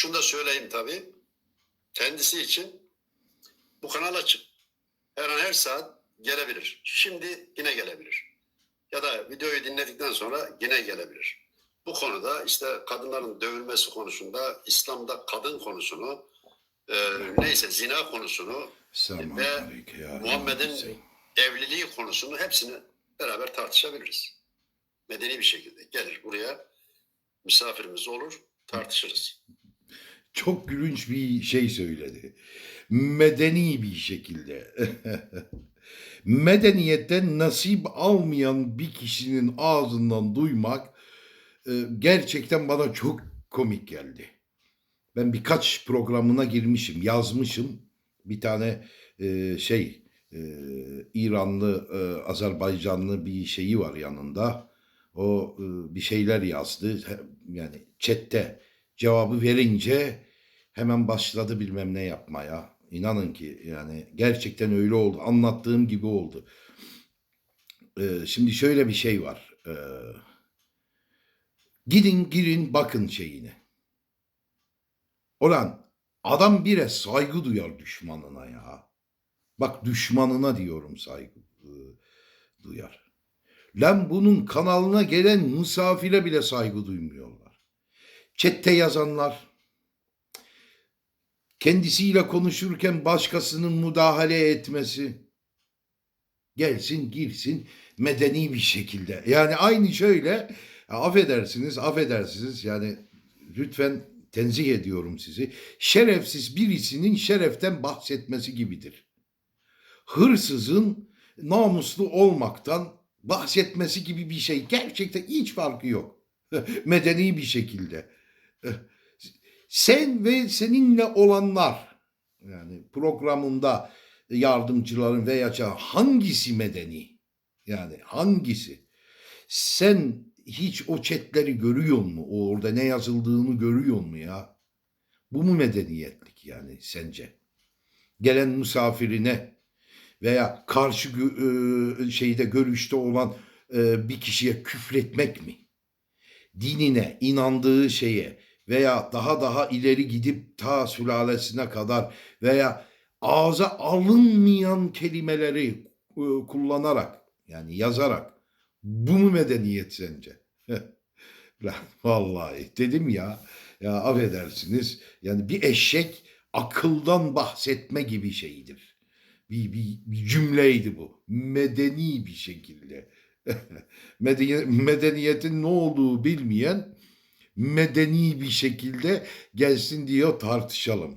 Şunu da söyleyeyim tabii. Kendisi için bu kanal açık. Her an her saat gelebilir. Şimdi yine gelebilir. Ya da videoyu dinledikten sonra yine gelebilir. Bu konuda işte kadınların dövülmesi konusunda, İslam'da kadın konusunu, e, neyse zina konusunu, Ve. Muhammed'in evliliği konusunu hepsini beraber tartışabiliriz. Medeni bir şekilde gelir buraya misafirimiz olur tartışırız. Çok gülünç bir şey söyledi. Medeni bir şekilde. Medeniyetten nasip almayan bir kişinin ağzından duymak e, gerçekten bana çok komik geldi. Ben birkaç programına girmişim, yazmışım. Bir tane e, şey e, İranlı, Azerbaycanlı bir şeyi var yanında. O bir şeyler yazdı. Yani chatte cevabı verince hemen başladı bilmem ne yapmaya. İnanın ki yani gerçekten öyle oldu. Anlattığım gibi oldu. Ee, şimdi şöyle bir şey var. Ee, gidin girin bakın şeyine. Olan adam bire saygı duyar düşmanına ya. Bak düşmanına diyorum saygı e, duyar. Lan bunun kanalına gelen misafire bile saygı duymuyorlar. Chat'te yazanlar, kendisiyle konuşurken başkasının müdahale etmesi, gelsin girsin medeni bir şekilde. Yani aynı şöyle, ya affedersiniz, affedersiniz yani lütfen tenzih ediyorum sizi. Şerefsiz birisinin şereften bahsetmesi gibidir. Hırsızın namuslu olmaktan bahsetmesi gibi bir şey. Gerçekten hiç farkı yok. Medeni bir şekilde. Sen ve seninle olanlar yani programında yardımcıların veya hangisi medeni? Yani hangisi? Sen hiç o chatleri görüyor mu? Orada ne yazıldığını görüyor mu ya? Bu mu medeniyetlik yani sence? Gelen misafirine veya karşı e, şeyde görüşte olan e, bir kişiye küfretmek mi? Dinine, inandığı şeye veya daha daha ileri gidip ta sülalesine kadar veya ağza alınmayan kelimeleri e, kullanarak yani yazarak bu mu medeniyet sence? Lan vallahi dedim ya ya affedersiniz yani bir eşek akıldan bahsetme gibi şeydir. Bir, bir, bir cümleydi bu. Medeni bir şekilde. Medeni- medeniyetin ne olduğu bilmeyen medeni bir şekilde gelsin diyor tartışalım.